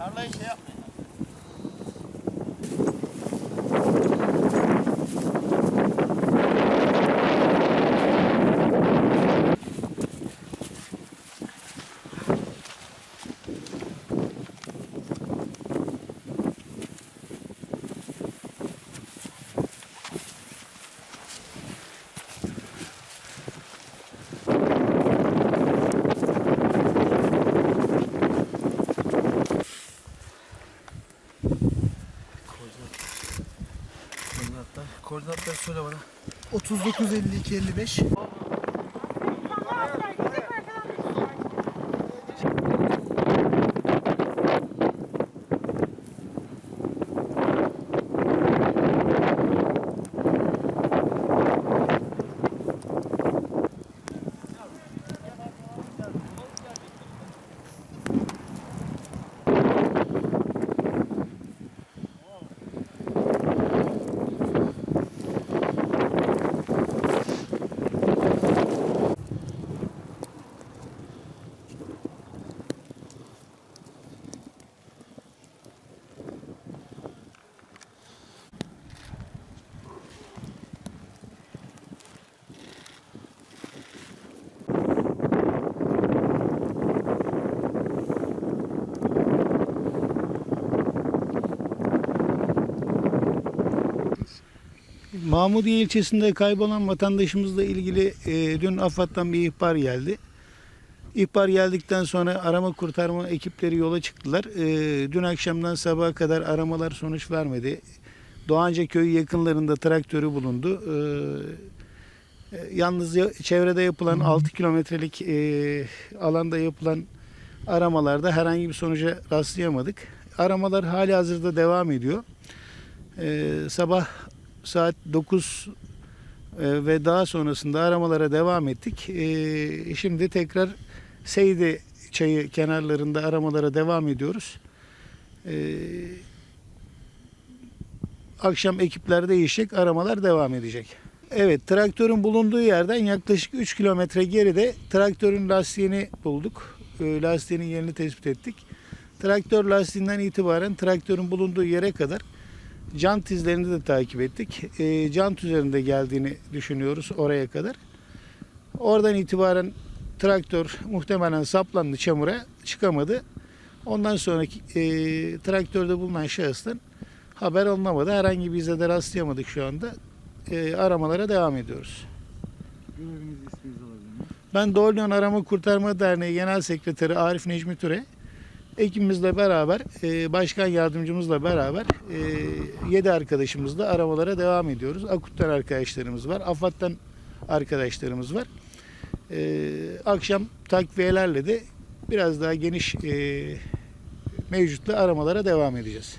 A 来行 Koordinatları söyle bana. 39 52 55. Mahmudiye ilçesinde kaybolan vatandaşımızla ilgili e, dün AFAD'dan bir ihbar geldi. İhbar geldikten sonra arama kurtarma ekipleri yola çıktılar. E, dün akşamdan sabaha kadar aramalar sonuç vermedi. Doğanca köyü yakınlarında traktörü bulundu. E, e, yalnız ya- çevrede yapılan 6 kilometrelik e, alanda yapılan aramalarda herhangi bir sonuca rastlayamadık. Aramalar hali hazırda devam ediyor. E, sabah saat 9 e, ve daha sonrasında aramalara devam ettik. E, Şimdi tekrar Seydi çayı kenarlarında aramalara devam ediyoruz. E, Akşam ekipler değişecek, aramalar devam edecek. Evet, traktörün bulunduğu yerden yaklaşık 3 kilometre geride traktörün lastiğini bulduk. Lastiğinin yerini tespit ettik. Traktör lastiğinden itibaren traktörün bulunduğu yere kadar Jant izlerini de takip ettik. E, jant üzerinde geldiğini düşünüyoruz oraya kadar. Oradan itibaren traktör muhtemelen saplandı çamura çıkamadı. Ondan sonraki e, traktörde bulunan şahıstan haber alınamadı. Herhangi bir izlede rastlayamadık şu anda. E, aramalara devam ediyoruz. Göreviniz isminizi alabilir miyim? Ben Doğu Lyon Arama Kurtarma Derneği Genel Sekreteri Arif Necmi Türe. Ekibimizle beraber, e, başkan yardımcımızla beraber 7 arkadaşımızla aramalara devam ediyoruz. Akut'tan arkadaşlarımız var, AFAD'dan arkadaşlarımız var. E, Akşam takviyelerle de biraz daha geniş e, mevcutla aramalara devam edeceğiz.